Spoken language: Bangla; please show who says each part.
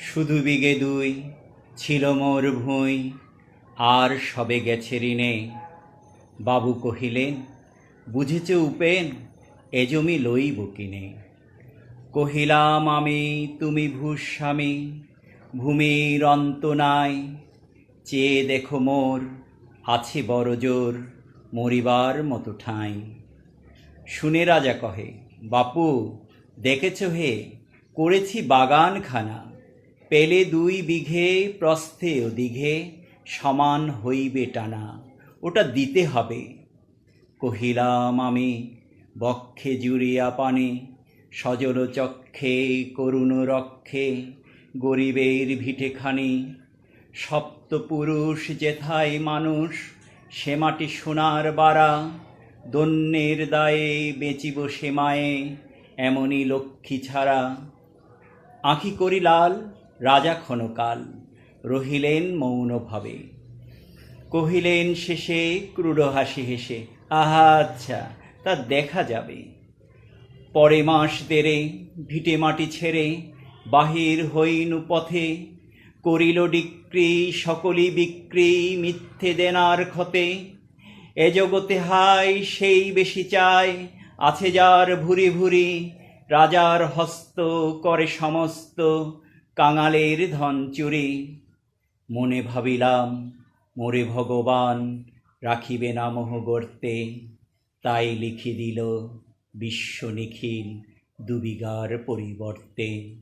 Speaker 1: শুধু বিগে দুই, ছিল মোর ভুঁই, আর সবে গেছে ঋণে। বাবু কহিলেন, বুঝেছে উপেন, এ জমি লইব কিনে? কহিলাম, আমি, তুমি ভূস্বামী ভূমির অন্ত নাই। চেয়ে দেখো মোর, আছে বড় জোর, মরিবার মতো ঠাঁই। শুনে রাজা কহে, বাপু, দেখেছ হে, করেছি বাগানখানা। পেলে দুই বিঘে প্রস্থে ও দিঘে, সমান হইবে টানা, ওটা দিতে হবে। কহিলাম, আমি বক্ষে জুড়িয়া পানে, সজল চক্ষে, করুণ রক্ষে, গরিবের ভিটেখানি, সপ্তপুরুষ যেথায় মানুষ, সে মাটি সোনার বাড়া দন্যের দায়ে বেচিব সে মায়ে, এমনই লক্ষ্মী ছাড়া। আঁখি করি লাল রাজা ক্ষণকাল রহিলেন মৌনভাবে। কহিলেন শেষে ক্রূঢ় হাসি হেসে, আহা আচ্ছা তা দেখা যাবে। পরে মাস দেরে, ভিটে মাটি ছেড়ে, বাহির হইনু পথে, করিল ডিক্রি সকলই বিক্রি, মিথ্যে দেনার ক্ষতে। এ জগতে হাই, সেই বেশি চায়, আছে যার ভুরি ভুরি, রাজার হস্ত করে সমস্ত কাঙালের ধন চুরি। মনে ভাবিলাম, মোরে ভগবান রাখিবে না মোহ গর্তে। তাই লিখি দিল বিশ্ব নিখিল দুবিগার পরিবর্তে।